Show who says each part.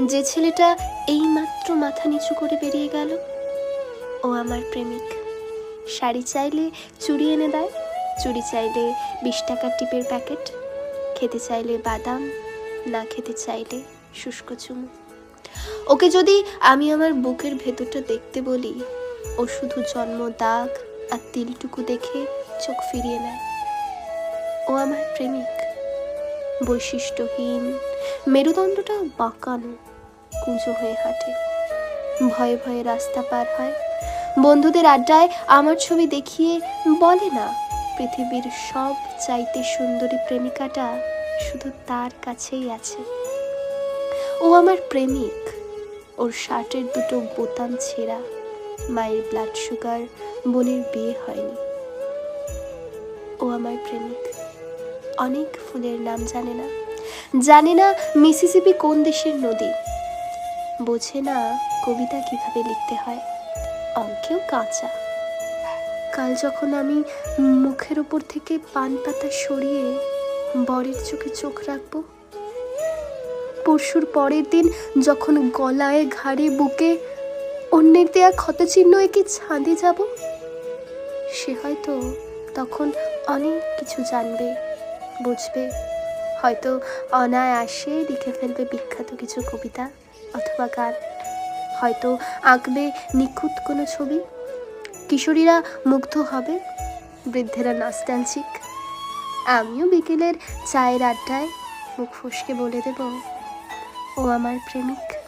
Speaker 1: যে ছেলেটা এইমাত্র মাথা নিচু করে বেরিয়ে গেল। ও আমার প্রেমিক। শাড়ি চাইলে চুড়ি এনে দেয়, চুড়ি চাইলে বিশ টাকার টিপের প্যাকেট, খেতে চাইলে বাদাম, না খেতে চাইলে শুষ্ক চুমু। ওকে যদি আমি আমার বুকের ভেতরটা দেখতে বলি, ও শুধু জন্ম, দাগ আর তিলটুকু দেখে চোখ ফিরিয়ে নেয়। ও আমার প্রেমিক। বৈশিষ্ট্যহীন। মেরুদণ্ডটাও বাঁকানো, কুঁজো হয়ে হাঁটে। ভয়ে ভয়ে রাস্তা পার হয়। বন্ধুদের আড্ডায় আমার ছবি দেখিয়ে বলে না, পৃথিবীর সব চাইতে সুন্দরী প্রেমিকাটা শুধু তার কাছেই আছে। ও আমার প্রেমিক। ওর শার্টের দুটো বোতাম ছেঁড়া, মায়ের ব্লাড সুগার বোনের বিয়ে হয়নি। ও আমার প্রেমিক। অনেক ফুলের নাম জানে না। জানে না মিসিসিপি কোন দেশের নদী। বোঝে না কবিতা কীভাবে লিখতে হয়। অঙ্কেও কাঁচা। কাল যখন আমি মুখের উপর থেকে পান পাতা সরিয়ে বরের চোখে চোখ রাখব, পরশুর পরের দিন যখন গলায় ঘাড়ে বুকে অন্যের দেয়া ক্ষতচিহ্ন একে ছাদে যাব, সে হয়তো তখন অনেক কিছু জানবে। বুঝবে। হয়তো অনায়াসে লিখে ফেলবে বিখ্যাত কিছু কবিতা অথবা গান। হয়তো আঁকবে নিখুঁত কোনো ছবি। কিশোরীরা মুগ্ধ হবে, বৃদ্ধেরা নস্টালজিক আমিও বিকেলের চায়ের আড্ডায় মুখ ফসকে বলে দেব, ও আমার প্রেমিক।